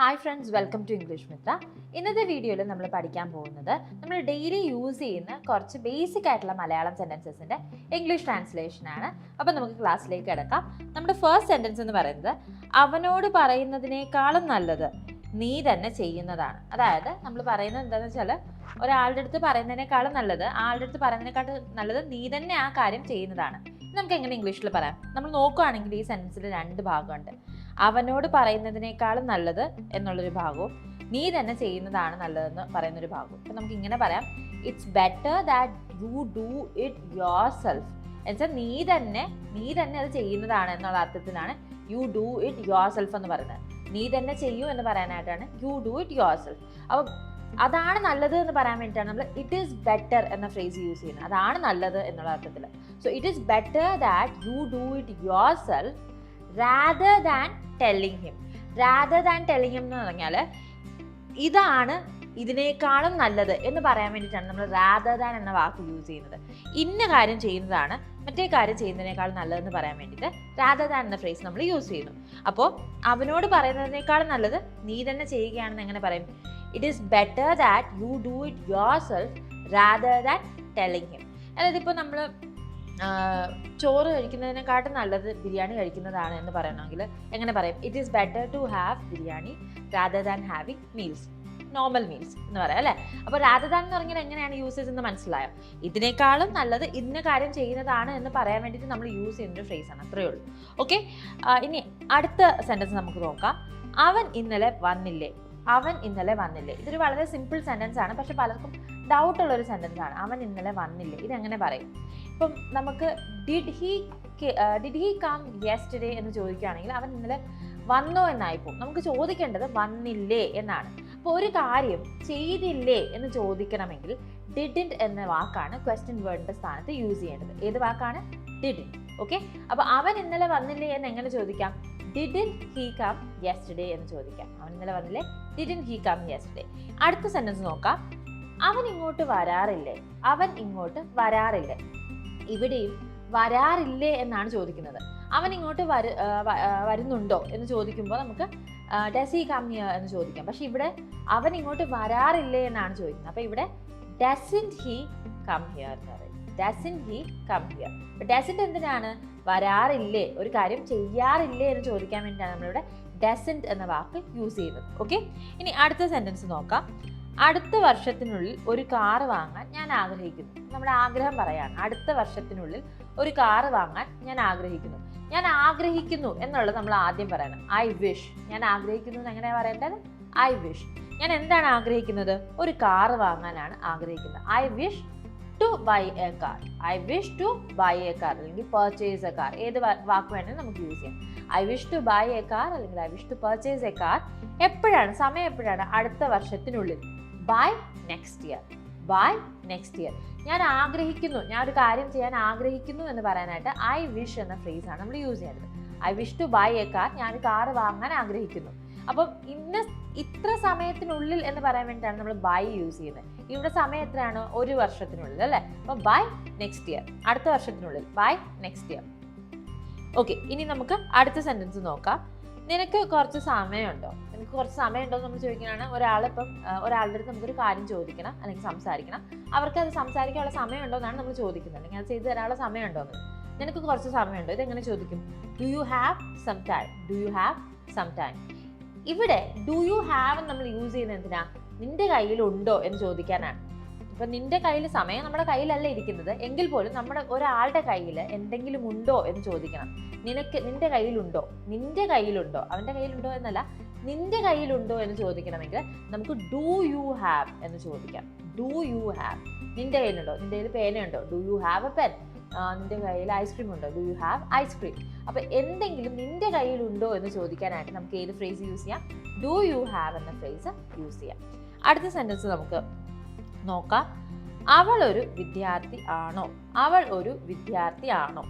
Hi friends welcome to English Mitra ഇന്നത്തെ വീഡിയോയിൽ നമ്മൾ പഠിക്കാൻ പോകുന്നത് നമ്മൾ ഡെയിലി യൂസ് ചെയ്യുന്ന കുറച്ച് ബേസിക് ആയിട്ടുള്ള മലയാളം സെന്റൻസസിന്റെ ഇംഗ്ലീഷ് ട്രാൻസ്ലേഷൻ ആണ്. അപ്പോൾ നമുക്ക് ക്ലാസ്സിലേക്ക് കിടക്കാം. നമ്മുടെ ഫസ്റ്റ് സെന്റൻസ് എന്ന് പറയുന്നത് അവനോട് പറയുന്നതിനേക്കാളും നല്ലത് നീ തന്നെ ചെയ്യുന്നതാണ്. അതായത് നമ്മൾ പറയുന്നത് എന്താണെന്ന് വെച്ചാൽ ഒരാളുടെ അടുത്ത് പറയുന്നതിനേക്കാളും നല്ലത് ആളുടെ അടുത്ത് പറയുന്നതിനേക്കാളും നല്ലത് നീ തന്നെ ആ കാര്യം ചെയ്യുന്നതാണ്. നമുക്ക് എങ്ങനെ ഇംഗ്ലീഷിൽ പറയാം? നമ്മൾ നോക്കുകയാണെങ്കിൽ ഈ സെന്റൻസിൽ രണ്ട് ഭാഗമുണ്ട്. അവനോട് പറയുന്നതിനേക്കാളും നല്ലത് എന്നുള്ളൊരു ഭാഗവും നീ തന്നെ ചെയ്യുന്നതാണ് നല്ലതെന്ന് പറയുന്നൊരു ഭാഗവും. അപ്പം നമുക്ക് ഇങ്ങനെ പറയാം. It's better that you do it yourself എന്നുവെച്ചാൽ നീ തന്നെ നീ തന്നെ അത് ചെയ്യുന്നതാണ് എന്നുള്ള അർത്ഥത്തിലാണ് you do it yourself എന്ന് പറയുന്നത്. നീ തന്നെ ചെയ്യൂ എന്ന് പറയാനായിട്ടാണ് you do it yourself അപ്പം അതാണ് നല്ലത് എന്ന് പറയാൻ വേണ്ടിയിട്ടാണ് നമ്മൾ ഇറ്റ് ഈസ് ബെറ്റർ എന്ന ഫ്രേസ് യൂസ് ചെയ്യുന്നത്. അതാണ് നല്ലത് എന്നുള്ള അർത്ഥത്തിൽ so it is better that you do it yourself rather than telling him rather than telling him എന്ന് പറഞ്ഞാൽ ഇതാണ് ഇതിനേക്കാളും നല്ലത് എന്ന് പറയാൻ വേണ്ടിയിട്ടാണ് നമ്മൾ റാദർ ദാൻ എന്ന വാക്ക് യൂസ് ചെയ്യുന്നത്. ഇന്ന കാര്യം ചെയ്യുന്നതാണ് മറ്റേ കാര്യം ചെയ്യുന്നതിനേക്കാളും നല്ലതെന്ന് പറയാൻ വേണ്ടിയിട്ട് റാദർ ദാൻ എന്ന ഫ്രേസ് നമ്മൾ യൂസ് ചെയ്യുന്നു. അപ്പോൾ അവനോട് പറയുന്നതിനേക്കാളും നല്ലത് നീ തന്നെ ചെയ്യുകയാണെന്ന് എങ്ങനെ പറയും? It is better that you do it yourself rather than telling him അതായത് ഇപ്പോൾ നമ്മൾ ചോറ് കഴിക്കുന്നതിനെക്കാട്ടും നല്ലത് ബിരിയാണി കഴിക്കുന്നതാണ് എന്ന് പറയണമെങ്കിൽ എങ്ങനെ പറയും? It is better to have biryani rather than having meals normal meals എന്ന് പറയാം അല്ലേ? അപ്പോൾ റാദർ ദാൻ എന്ന് പറഞ്ഞാൽ എങ്ങനെയാണ് യൂസേജ് എന്ന് മനസ്സിലായോ? ഇതിനേക്കാളും നല്ലത് ഇന്ന കാര്യം ചെയ്യുന്നതാണ് എന്ന് പറയാൻ വേണ്ടിയിട്ട് നമ്മൾ യൂസ് ചെയ്യുന്ന ഒരു ആണ്. അത്രയേ ഉള്ളൂ. ഓക്കെ ഇനി അടുത്ത സെന്റൻസ് നമുക്ക് നോക്കാം. അവൻ ഇന്നലെ വന്നില്ലേ? അവൻ ഇന്നലെ വന്നില്ലേ? ഇതൊരു വളരെ സിമ്പിൾ സെന്റൻസ് ആണ്. പക്ഷെ പലർക്കും ഡൗട്ട് ഒരു സെന്റൻസ് ആണ്. അവൻ ഇന്നലെ വന്നില്ല. ഇതെങ്ങനെ പറയും? ഇപ്പം നമുക്ക് did he did he come yesterday എന്ന് ചോദിക്കുകയാണെങ്കിൽ അവൻ ഇന്നലെ വന്നോ എന്നായി പോകും നമുക്ക് ചോദിക്കേണ്ടത് വന്നില്ലേ എന്നാണ്. അപ്പോൾ ഒരു കാര്യം ചെയ്തില്ലേ എന്ന് ചോദിക്കണമെങ്കിൽ ഡിഡിന്റ് എന്ന വാക്കാണ് ക്വസ്റ്റ്യൻ വേർഡിന്റെ സ്ഥാനത്ത് യൂസ് ചെയ്യേണ്ടത്. ഏത് വാക്കാണ്? ഡിഡിൻ ഓക്കെ അപ്പോൾ അവൻ ഇന്നലെ വന്നില്ലേ എന്ന് എങ്ങനെ ചോദിക്കാം? ഡിഡിൻ ഹീ കം യെസ്റ്റർഡേ എന്ന് ചോദിക്കാം. അവൻ ഇന്നലെ വന്നില്ലേ? ഡിഡിൻ ഹീ കം യെസ്റ്റർഡേ അടുത്ത സെന്റൻസ് നോക്കാം. അവൻ ഇങ്ങോട്ട് വരാറില്ലേ? അവൻ ഇങ്ങോട്ട് വരാറില്ലേ? ഇവിടെയും വരാറില്ലേ എന്നാണ് ചോദിക്കുന്നത്. അവൻ ഇങ്ങോട്ട് വരു വരുന്നുണ്ടോ എന്ന് ചോദിക്കുമ്പോൾ നമുക്ക് ഡസ് ഹി കം എന്ന് ചോദിക്കാം. പക്ഷെ ഇവിടെ അവൻ ഇങ്ങോട്ട് വരാറില്ലേ എന്നാണ് ചോദിക്കുന്നത്. അപ്പോൾ ഇവിടെ ഡസിന്റ് ഹി കം ഹിയർ എന്ന് പറയും. He come here. ഡസിന്റ് എന്തിനാണ്? വരാറില്ലേ ഒരു കാര്യം ചെയ്യാറില്ലേ എന്ന് ചോദിക്കാൻ വേണ്ടിയിട്ടാണ് നമ്മളിവിടെ ഡസന്റ് എന്ന വാക്ക് യൂസ് ചെയ്യുന്നത്. ഓക്കെ? ഇനി അടുത്ത സെന്റൻസ് നോക്കാം. അടുത്ത വർഷത്തിനുള്ളിൽ ഒരു കാറ് വാങ്ങാൻ ഞാൻ ആഗ്രഹിക്കുന്നു. നമ്മുടെ ആഗ്രഹം പറയാണ് അടുത്ത വർഷത്തിനുള്ളിൽ ഒരു കാറ് വാങ്ങാൻ ഞാൻ ആഗ്രഹിക്കുന്നു. ഞാൻ ആഗ്രഹിക്കുന്നു എന്നുള്ളത് നമ്മൾ ആദ്യം പറയണം. ഐ വിഷ് ഞാൻ ആഗ്രഹിക്കുന്നു എന്ന് എങ്ങനെയാണ് പറയേണ്ടത്? ഐ വിഷ് ഞാൻ എന്താണ് ആഗ്രഹിക്കുന്നത്? ഒരു കാറ് വാങ്ങാനാണ് ആഗ്രഹിക്കുന്നത്. I wish to buy a car I wish to buy a car അല്ലെങ്കിൽ പർച്ചേസ് എ കാർ ഏത് വാക്ക് വേണമെങ്കിലും നമുക്ക് യൂസ് ചെയ്യാം. I wish to buy a car അല്ലെങ്കിൽ I wish to purchase a car എപ്പോഴാണ്? സമയം എപ്പോഴാണ്? അടുത്ത വർഷത്തിനുള്ളിൽ. By next year by next year ഞാൻ ആഗ്രഹിക്കുന്നു. ഞാൻ ഒരു കാര്യം ചെയ്യാൻ ആഗ്രഹിക്കുന്നു എന്ന് പറയാനായിട്ട് ഐ വിഷ് എന്ന ഫ്രേസ് ആണ് നമ്മൾ യൂസ് ചെയ്യുന്നത്. I wish to buy a car ഞാൻ കാർ വാങ്ങാൻ ആഗ്രഹിക്കുന്നു. അപ്പം ഇന്ന ഇത്ര സമയത്തിനുള്ളിൽ എന്ന് പറയാൻ വേണ്ടിയിട്ടാണ് നമ്മൾ ബൈ യൂസ് ചെയ്യുന്നത്. ഇവിടെ സമയം എത്രയാണ്? ഒരു വർഷത്തിനുള്ളിൽ അല്ലേ? അപ്പം ബൈ നെക്സ്റ്റ് ഇയർ അടുത്ത വർഷത്തിനുള്ളിൽ. ബൈ നെക്സ്റ്റ് ഇയർ ഓക്കെ ഇനി നമുക്ക് അടുത്ത സെന്റൻസ് നോക്കാം. നിനക്ക് കുറച്ച് സമയമുണ്ടോ? നിനക്ക് കുറച്ച് സമയമുണ്ടോ എന്ന് നമ്മൾ ചോദിക്കാനാണ് ഒരാളിപ്പം ഒരാളുടെ അടുത്ത് നമുക്കൊരു കാര്യം ചോദിക്കണം അല്ലെങ്കിൽ സംസാരിക്കണം. അവർക്ക് അത് സംസാരിക്കാനുള്ള സമയമുണ്ടോ എന്നാണ് നമ്മൾ ചോദിക്കുന്നത്. അല്ലെങ്കിൽ അത് ചെയ്തു തരാനുള്ള സമയമുണ്ടോ എന്ന്. നിനക്ക് കുറച്ച് സമയമുണ്ടോ? ഇതെങ്ങനെ ചോദിക്കും? Do you have some time do you have some time ഇവിടെ ഡു യു ഹാവ് നമ്മൾ യൂസ് ചെയ്യുന്നത് എന്തിനാ? നിന്റെ കയ്യിലുണ്ടോ എന്ന് ചോദിക്കാനാണ്. ഇപ്പൊ നിന്റെ കയ്യിൽ സമയം നമ്മുടെ കയ്യിലല്ല ഇരിക്കുന്നത്. എങ്കിൽ പോലും നമ്മുടെ ഒരാളുടെ കയ്യിൽ എന്തെങ്കിലും ഉണ്ടോ എന്ന് ചോദിക്കണം. നിനക്ക് നിന്റെ കയ്യിലുണ്ടോ? നിന്റെ കയ്യിലുണ്ടോ? അവന്റെ കയ്യിലുണ്ടോ എന്നല്ല നിന്റെ കയ്യിലുണ്ടോ എന്ന് ചോദിക്കണമെങ്കിൽ നമുക്ക് ഡു യു ഹാവ് എന്ന് ചോദിക്കാം. ഡു യു ഹാവ് നിന്റെ കയ്യിലുണ്ടോ? നിന്റെ കയ്യിൽ പേനയുണ്ടോ? Do you have a pen നിന്റെ കയ്യിൽ ഐസ്ക്രീം ഉണ്ടോ? ഡു യു ഹാവ് ഐസ്ക്രീം അപ്പോൾ എന്തെങ്കിലും നിന്റെ കയ്യിലുണ്ടോ എന്ന് ചോദിക്കാനായിട്ട് നമുക്ക് ഏത് ഫ്രേസ് യൂസ് ചെയ്യാം? ഡു യു ഹാവ് എന്ന ഫ്രേസ് യൂസ് ചെയ്യാം. അടുത്ത സെന്റൻസ് നമുക്ക് നോക്കാം. അവൾ ഒരു വിദ്യാർത്ഥി ആണോ? അവൾ ഒരു വിദ്യാർത്ഥി ആണോ?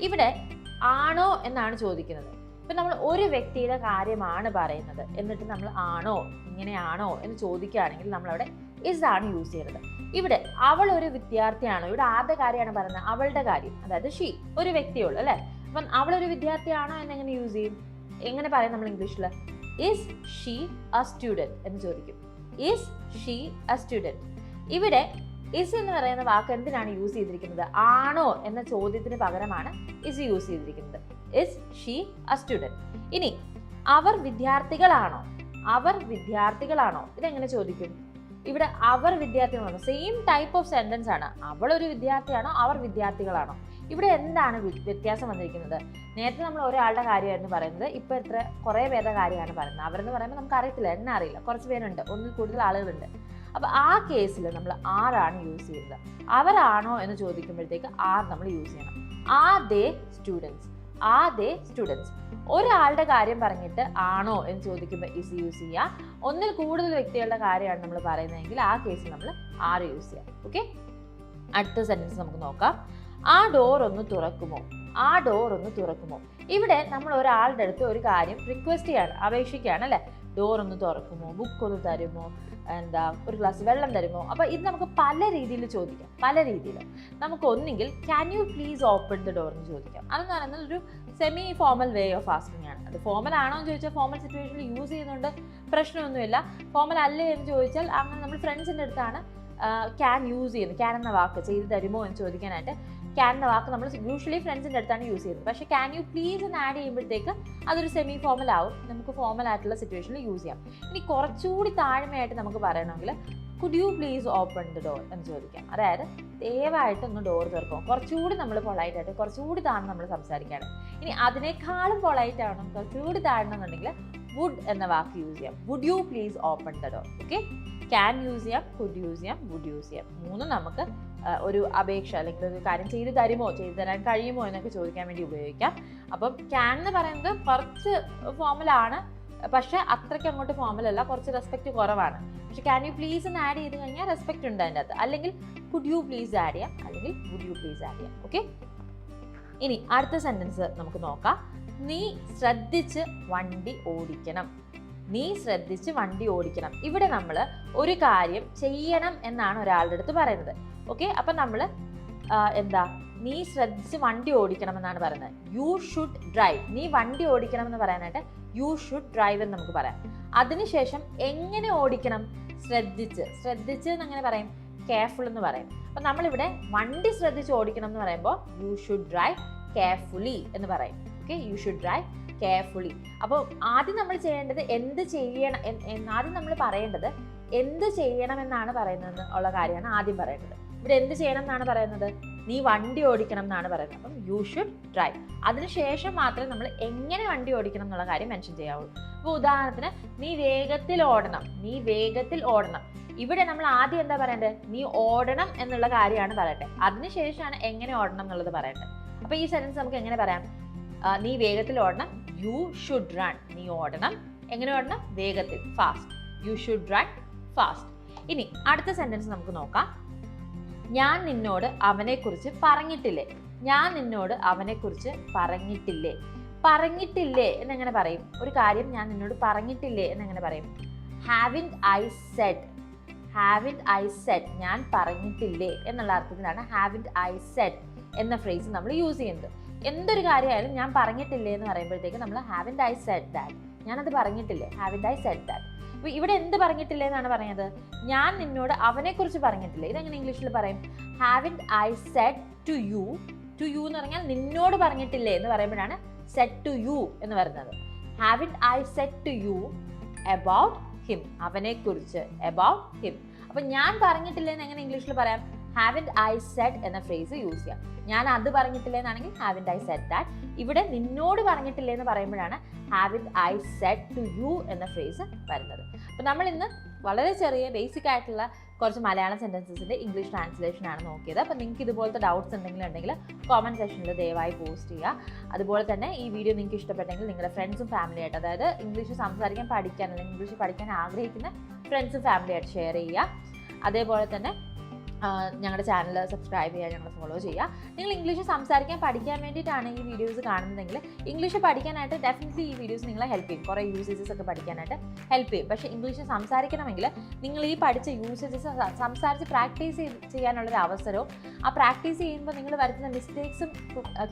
ഇവിടെ ആണോ എന്നാണ് ചോദിക്കുന്നത്. ഇപ്പം നമ്മൾ ഒരു വ്യക്തിയുടെ കാര്യമാണ് പറയുന്നത്. എന്നിട്ട് നമ്മൾ ആണോ? ഇങ്ങനെയാണോ എന്ന് ചോദിക്കുകയാണെങ്കിൽ നമ്മളവിടെ ഇസ് ആണ് യൂസ് ചെയ്യുന്നത്. ഇവിടെ അവൾ ഒരു വിദ്യാർത്ഥിയാണോ ഇവിടെ ആരുടെ കാര്യമാണ് പറയുന്നത്? അവളുടെ കാര്യം. അതായത് ഷീ ഒരു വ്യക്തിയുള്ളൂ അല്ലേ? അപ്പം അവളൊരു വിദ്യാർത്ഥിയാണോ എന്നെങ്ങനെ യൂസ് ചെയ്യും? എങ്ങനെ പറയും നമ്മൾ ഇംഗ്ലീഷിൽ ഇസ് ഷീ അ സ്റ്റുഡന്റ് എന്ന് ചോദിക്കും. ഇസ് ഷീ അ സ്റ്റുഡന്റ് ഇവിടെ ഇസ് എന്ന് പറയുന്ന വാക്ക് എന്തിനാണ് യൂസ് ചെയ്തിരിക്കുന്നത്? ആണോ എന്ന ചോദ്യത്തിന് പകരമാണ് ഇസ് യൂസ് ചെയ്തിരിക്കുന്നത്. ഇസ് ഷീ അ സ്റ്റുഡന്റ് ഇനി അവർ വിദ്യാർത്ഥികളാണോ? അവർ വിദ്യാർത്ഥികളാണോ? ഇതെങ്ങനെ ചോദിക്കും? ഇവിടെ അവർ വിദ്യാർത്ഥികളാണോ സെയിം ടൈപ്പ് ഓഫ് സെന്റൻസ് ആണ്. അവൾ ഒരു വിദ്യാർത്ഥിയാണോ? അവർ വിദ്യാർത്ഥികളാണോ? ഇവിടെ എന്താണ് വ്യത്യാസം വന്നിരിക്കുന്നത്? നേരത്തെ നമ്മൾ ഒരാളുടെ കാര്യമായിരുന്നു പറയുന്നത്. ഇപ്പം എത്ര കുറേ പേരുടെ കാര്യമാണ് പറയുന്നത്. അവരെന്ന് പറയുമ്പോൾ നമുക്ക് അറിയത്തില്ല എന്നെ അറിയില്ല. കുറച്ച് പേരുണ്ട്. ഒന്നിൽ കൂടുതൽ ആളുകളുണ്ട്. അപ്പൊ ആ കേസിൽ നമ്മൾ ആരാണ് യൂസ് ചെയ്യുന്നത്? അവരാണോ എന്ന് ചോദിക്കുമ്പോഴത്തേക്ക് ആർ നമ്മൾ യൂസ് ചെയ്യണം. ആ ദേ സ്റ്റുഡൻസ്. ആ ദേ സ്റ്റുഡൻസ്. ഒരാളുടെ കാര്യം പറഞ്ഞിട്ട് ആണോ എന്ന് ചോദിക്കുമ്പോൾ ഇസ് യൂസ് ചെയ്യുക ഒന്നിൽ കൂടുതൽ വ്യക്തികളുടെ കാര്യമാണ് നമ്മൾ പറയുന്നതെങ്കിൽ ആ കേസിൽ നമ്മൾ ആർ യൂസ് ചെയ്യാം? ഓക്കെ അടുത്ത സെന്റൻസ് നമുക്ക് നോക്കാം. ആ ഡോർ ഒന്ന് തുറക്കുമോ? ആ ഡോർ ഒന്ന് തുറക്കുമോ? ഇവിടെ നമ്മൾ ഒരാളുടെ അടുത്ത് ഒരു കാര്യം റിക്വസ്റ്റ് ചെയ്യാണ് അപേക്ഷിക്കുകയാണ് അല്ലേ? ഡോർ ഒന്ന് തുറക്കുമോ? ബുക്ക് ഒന്ന് തരുമോ? എന്താ ഒരു ഗ്ലാസ് വെള്ളം തരുമോ? അപ്പോൾ ഇത് നമുക്ക് പല രീതിയിൽ ചോദിക്കാം. പല രീതിയിൽ. നമുക്ക് ഒന്നെങ്കിൽ can you please open the door എന്ന് ചോദിക്കാം. അതെന്ന് പറയുന്നത് ഒരു semi formal way of asking ആണ്. അത് ഫോമൽ ആണോ എന്ന് ചോദിച്ചാൽ ഫോമൽ സിറ്റുവേഷനിൽ യൂസ് ചെയ്യുന്നുണ്ട്. പ്രശ്നമൊന്നുമില്ല. ഫോമൽ അല്ലേ എന്ന് ചോദിച്ചാൽ അങ്ങനെ നമ്മൾ ഫ്രണ്ട്സിന്റെ അടുത്താണ് ക്യാൻ യൂസ് ചെയ്യുന്നത് ക്യാൻ എന്ന വാക്ക് ചെയ്ത് തരുമോ? എന്ന് ചോദിക്കാനായിട്ട് ക്യാൻ എന്ന വാക്ക് നമ്മൾ യൂഷ്വലി ഫ്രണ്ട്സിന്റെ അടുത്താണ് യൂസ് ചെയ്യുന്നത്. പക്ഷേ ക്യാൻ യു പ്ലീസ് എന്ന് ആഡ് ചെയ്യുമ്പോഴത്തേക്ക് അതൊരു സെമി ഫോമൽ ആവും. നമുക്ക് ഫോമൽ ആയിട്ടുള്ള സിറ്റുവേഷനിൽ യൂസ് ചെയ്യാം. ഇനി കുറച്ചുകൂടി താഴ്മയായിട്ട് നമുക്ക് പറയണമെങ്കിൽ could you please open the door എന്ന് ചോദിക്കാം. അതായത് ദയവായിട്ട് ഒന്ന് ഡോർ തുറക്കും. കുറച്ചുകൂടി നമ്മൾ പൊളൈറ്റ് ആയിട്ട് കുറച്ചുകൂടി താഴ്ന്ന് നമ്മൾ സംസാരിക്കുകയാണ് ഇനി അതിനേക്കാളും പൊളൈറ്റ് ആവണം കുറച്ചുകൂടി താഴ്ന്നെന്നുണ്ടെങ്കിൽ വുഡ് എന്ന വാക്ക് യൂസ് ചെയ്യാം. Would you please open the door okay can use ചെയ്യാം കുഡ് യൂസ് ചെയ്യാം വുഡ് യൂസ് ചെയ്യാം. മൂന്നും നമുക്ക് ഒരു അപേക്ഷ അല്ലെങ്കിൽ ഒരു കാര്യം ചെയ്തു തരുമോ? ചെയ്തു തരാൻ കഴിയുമോ എന്നൊക്കെ ചോദിക്കാൻ വേണ്ടി ഉപയോഗിക്കാം. അപ്പം ക്യാൻ എന്ന് പറയുന്നത് കുറച്ച് ഫോമലാണ് പക്ഷേ അത്രയ്ക്ക് അങ്ങോട്ട് ഫോമലല്ല കുറച്ച് റെസ്പെക്റ്റ് കുറവാണ്. പക്ഷെ ക്യാൻ യു പ്ലീസ് എന്ന് ആഡ് ചെയ്ത് കഴിഞ്ഞാൽ റെസ്പെക്റ്റ് ഉണ്ട് അതിന്റെ അകത്ത്. അല്ലെങ്കിൽ കുഡ് യു പ്ലീസ് ആഡ് ചെയ്യാം. അല്ലെങ്കിൽ വുഡ് യു പ്ലീസ് ആഡ് ചെയ്യാം. ഓക്കെ ഇനി അടുത്ത സെന്റൻസ് നമുക്ക് നോക്കാം. നീ ശ്രദ്ധിച്ച് വണ്ടി ഓടിക്കണം. നീ ശ്രദ്ധിച്ച് വണ്ടി ഓടിക്കണം. ഇവിടെ നമ്മൾ ഒരു കാര്യം ചെയ്യണം എന്നാണ് ഒരാളുടെ അടുത്ത് പറയുന്നത്. ഓക്കെ അപ്പം നമ്മൾ എന്താ? നീ ശ്രദ്ധിച്ച് വണ്ടി ഓടിക്കണമെന്നാണ് പറയുന്നത്. യു ഷുഡ് ഡ്രൈവ് നീ വണ്ടി ഓടിക്കണം എന്ന് പറയാനായിട്ട് യു ഷുഡ് ഡ്രൈവ് എന്ന് നമുക്ക് പറയാം. അതിനുശേഷം എങ്ങനെ ഓടിക്കണം? ശ്രദ്ധിച്ച്. ശ്രദ്ധിച്ച് എന്ന് അങ്ങനെ പറയും? കെയർഫുൾ എന്ന് പറയും. അപ്പം നമ്മളിവിടെ വണ്ടി ശ്രദ്ധിച്ച് ഓടിക്കണം എന്ന് പറയുമ്പോൾ യു ഷുഡ് ഡ്രൈവ് കെയർഫുള്ളി എന്ന് പറയും. Okay you should drive carefully അപ്പോൾ ആദ്യം നമ്മൾ ചെയ്യേണ്ടത് എന്ത് ചെയ്യണം ആദ്യം നമ്മൾ പറയേണ്ടത് എന്ത് ചെയ്യണമെന്നാണ് പറയുന്നത് ഉള്ള കാര്യമാണ് ആദ്യം പറയേണ്ടത്. എന്ത് ചെയ്യണം എന്നാണ് പറയുന്നത്? നീ വണ്ടി ഓടിക്കണം എന്നാണ് പറയുന്നത്. അപ്പം യു ഷുഡ് ഡ്രൈവ് അതിനുശേഷം മാത്രമേ നമ്മൾ എങ്ങനെ വണ്ടി ഓടിക്കണം എന്നുള്ള കാര്യം മെൻഷൻ ചെയ്യാവുള്ളൂ. അപ്പോൾ ഉദാഹരണത്തിന് നീ വേഗത്തിൽ ഓടണം. നീ വേഗത്തിൽ ഓടണം. ഇവിടെ നമ്മൾ ആദ്യം എന്താ പറയേണ്ടത്? നീ ഓടണം എന്നുള്ള കാര്യമാണ് പറയട്ടെ. അതിനുശേഷമാണ് എങ്ങനെ ഓടണം എന്നുള്ളത് പറയേണ്ടത്. അപ്പോൾ ഈ സെന്റൻസ് നമുക്ക് എങ്ങനെ പറയാം? നീ വേഗത്തിൽ ഓടണം. യു ഷുഡ് റൺ നീ ഓടണം. എങ്ങനെ ഓടണം? വേഗത്തിൽ. Fast you should run fast ഇനി അടുത്ത സെന്റൻസ് നമുക്ക് നോക്കാം. ഞാൻ നിന്നോട് അവനെക്കുറിച്ച് പറഞ്ഞിട്ടില്ലേ? ഞാൻ നിന്നോട് അവനെക്കുറിച്ച് പറഞ്ഞിട്ടില്ലേ? പറഞ്ഞിട്ടില്ലേ എന്നെങ്ങനെ പറയും. ഒരു കാര്യം ഞാൻ നിന്നോട് പറഞ്ഞിട്ടില്ലേ എന്നെങ്ങനെ പറയും. Haven't I said haven't I said ഞാൻ പറഞ്ഞിട്ടില്ലേ എന്നുള്ള അർത്ഥത്തിലാണ് ഹാവിൻ ഐ സെഡ് എന്ന ഫ്രേസ് നമ്മൾ യൂസ് ചെയ്യുന്നത്. എന്തൊരു കാര്യമായാലും ഞാൻ പറഞ്ഞിട്ടില്ലേ എന്ന് പറയുമ്പോഴത്തേക്ക് നമ്മൾ ഹാവിൻ ഐ സെഡ് ദാറ്റ് ഞാനത് പറഞ്ഞിട്ടില്ലേ? ഹാവിൻ ഐ സെഡ് ദാറ്റ് അപ്പോൾ ഇവിടെ എന്ത് പറഞ്ഞിട്ടില്ല എന്നാണ് പറഞ്ഞത് ഞാൻ നിന്നോട് അവനെ കുറിച്ച് പറഞ്ഞിട്ടില്ല? ഇതെങ്ങനെ ഇംഗ്ലീഷിൽ പറയും? Haven't I said to you to you എന്ന് പറഞ്ഞാൽ നിന്നോട് പറഞ്ഞിട്ടില്ലേ എന്ന് പറയുമ്പോഴാണ് സെറ്റ് ടു യു എന്ന് പറയുന്നത് haven't I said to you about him അവനെക്കുറിച്ച് അബൌട്ട് ഹിം അപ്പം ഞാൻ പറഞ്ഞിട്ടില്ലേ എന്ന് എങ്ങനെ ഇംഗ്ലീഷിൽ പറയാം? ഹാവിൻ ഐ സെഡ് എന്ന ഫ്രേസ് യൂസ് ചെയ്യാം. ഞാൻ അത് പറഞ്ഞിട്ടില്ലേ എന്നാണെങ്കിൽ ഹാവിൻ ഐ സെഡ് ദാറ്റ് ഇവിടെ നിന്നോട് പറഞ്ഞിട്ടില്ല എന്ന് പറയുമ്പോഴാണ് haven't I said to you എന്ന ഫ്രേസ് വരുന്നത്. അപ്പോൾ നമ്മൾ ഇന്ന് വളരെ ചെറിയ ബേസിക് ആയിട്ടുള്ള കുറച്ച് മലയാളം സെന്റൻസസിന്റെ ഇംഗ്ലീഷ് ട്രാൻസ്ലേഷൻ ആണ് നോക്കിയത്. അപ്പോൾ നിങ്ങൾക്ക് ഇതുപോലത്തെ ഡൗട്ട്സ് എന്തെങ്കിലും ഉണ്ടെങ്കിൽ കോമന്റ് സെക്ഷനിൽ ദയവായി പോസ്റ്റ് ചെയ്യുക. അതുപോലെ തന്നെ ഈ വീഡിയോ നിങ്ങൾക്ക് ഇഷ്ടപ്പെട്ടെങ്കിൽ നിങ്ങളുടെ ഫ്രണ്ട്സും ഫാമിലി ആയിട്ട് അതായത് ഇംഗ്ലീഷ് സംസാരിക്കാൻ പഠിക്കാൻ അല്ലെങ്കിൽ ഇംഗ്ലീഷ് പഠിക്കാൻ ആഗ്രഹിക്കുന്ന ഫ്രണ്ട്സും ഫാമിലി ആയിട്ട് ഷെയർ ചെയ്യുക. അതേപോലെ തന്നെ ഞങ്ങളുടെ ചാനൽ സബ്സ്ക്രൈബ് ചെയ്യുക ഞങ്ങളെ ഫോളോ ചെയ്യുക നിങ്ങൾ ഇംഗ്ലീഷ് സംസാരിക്കാൻ പഠിക്കാൻ വേണ്ടിയിട്ടാണ് ഈ വീഡിയോസ് കാണുന്നതെങ്കിൽ ഇംഗ്ലീഷ് പഠിക്കാനായിട്ട് ഡെഫിനറ്റ്ലി ഈ വീഡിയോസ് നിങ്ങളെ ഹെൽപ്പ് ചെയ്യും. കുറേ യൂസേജസ് ഒക്കെ പഠിക്കാനായിട്ട് ഹെൽപ്പ് ചെയ്യും. പക്ഷേ ഇംഗ്ലീഷ് സംസാരിക്കണമെങ്കിൽ നിങ്ങൾ ഈ പഠിച്ച യൂസേജസ് സംസാരിച്ച് പ്രാക്ടീസ് ചെയ്യാനുള്ളൊരു അവസരവും ആ പ്രാക്ടീസ് ചെയ്യുമ്പോൾ നിങ്ങൾ വരുത്തുന്ന മിസ്റ്റേക്സും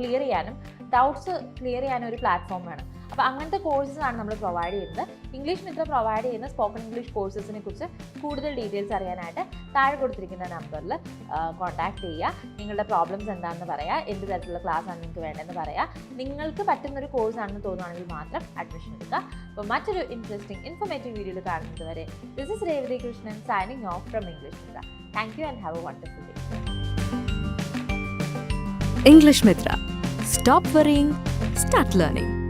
ക്ലിയർ ചെയ്യാനും ഡൗട്ട്സ് ക്ലിയർ ചെയ്യാനും ഒരു പ്ലാറ്റ്ഫോം വേണം. അപ്പോൾ അങ്ങനത്തെ കോഴ്സസ് ആണ് നമ്മൾ പ്രൊവൈഡ് ചെയ്യുന്നത്. ഇംഗ്ലീഷ് മിത്ര പ്രൊവൈഡ് ചെയ്യുന്ന സ്പോക്കൺ ഇംഗ്ലീഷ് കോഴ്സസിനെ കുറിച്ച് കൂടുതൽ ഡീറ്റെയിൽസ് അറിയാനായിട്ട് താഴെ കൊടുത്തിരിക്കുന്ന നമ്പറിൽ കോൺടാക്ട് ചെയ്യുക നിങ്ങളുടെ പ്രോബ്ലംസ് എന്താണെന്ന് പറയുക എന്ത് തരത്തിലുള്ള ക്ലാസ് ആണ് നിങ്ങൾക്ക് വേണ്ടതെന്ന് പറയുക നിങ്ങൾക്ക് പറ്റുന്നൊരു കോഴ്സ് ആണെന്ന് തോന്നുകയാണെങ്കിൽ മാത്രം അഡ്മിഷൻ എടുക്കുക അപ്പോൾ മറ്റൊരു ഇൻട്രസ്റ്റിംഗ് ഇൻഫോർമേറ്റീവ് വീഡിയോയിൽ കാണുന്നത് വരെ this is Revathi Krishnan signing off from English Mitra thank you and have a wonderful day English Mitra. Stop worrying, start learning.